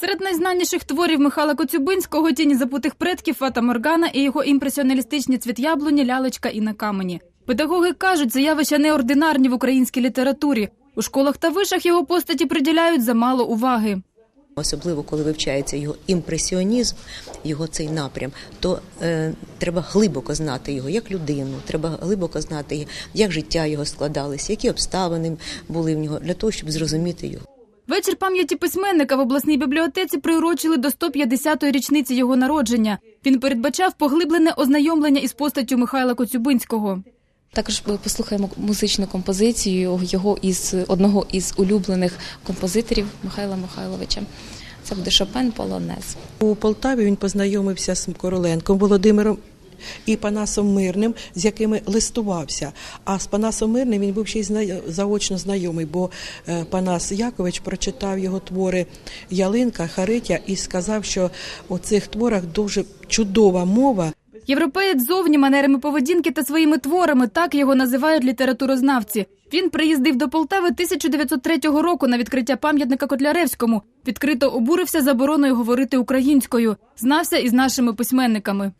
Серед найзнаніших творів Михайла Коцюбинського тіні забутих предків Фата Моргана і його імпресіоналістичні цвіт яблуні, лялечка і на камені. Педагоги кажуть, це явища неординарні в українській літературі. У школах та вишах його постаті приділяють замало уваги. Особливо, коли вивчається його імпресіонізм, його цей напрям, то е, треба глибоко знати його як людину, треба глибоко знати, як життя його складалося, які обставини були в нього, для того, щоб зрозуміти його. Вечір пам'яті письменника в обласній бібліотеці приурочили до 150-ї річниці його народження. Він передбачав поглиблене ознайомлення із постаттю Михайла Коцюбинського. Також послухаємо музичну композицію його із одного із улюблених композиторів Михайла Михайловича. Це буде Шопен Полонез. У Полтаві він познайомився з Короленком Володимиром і Панасом Мирним, з якими листувався. А з Панасом Мирним він був ще й заочно знайомий, бо е, Панас Якович прочитав його твори Ялинка, Харитя і сказав, що у цих творах дуже чудова мова. Європеєць зовні манерами поведінки та своїми творами, так його називають літературознавці. Він приїздив до Полтави 1903 року на відкриття пам'ятника Котляревському. Відкрито обурився забороною говорити українською. Знався із нашими письменниками.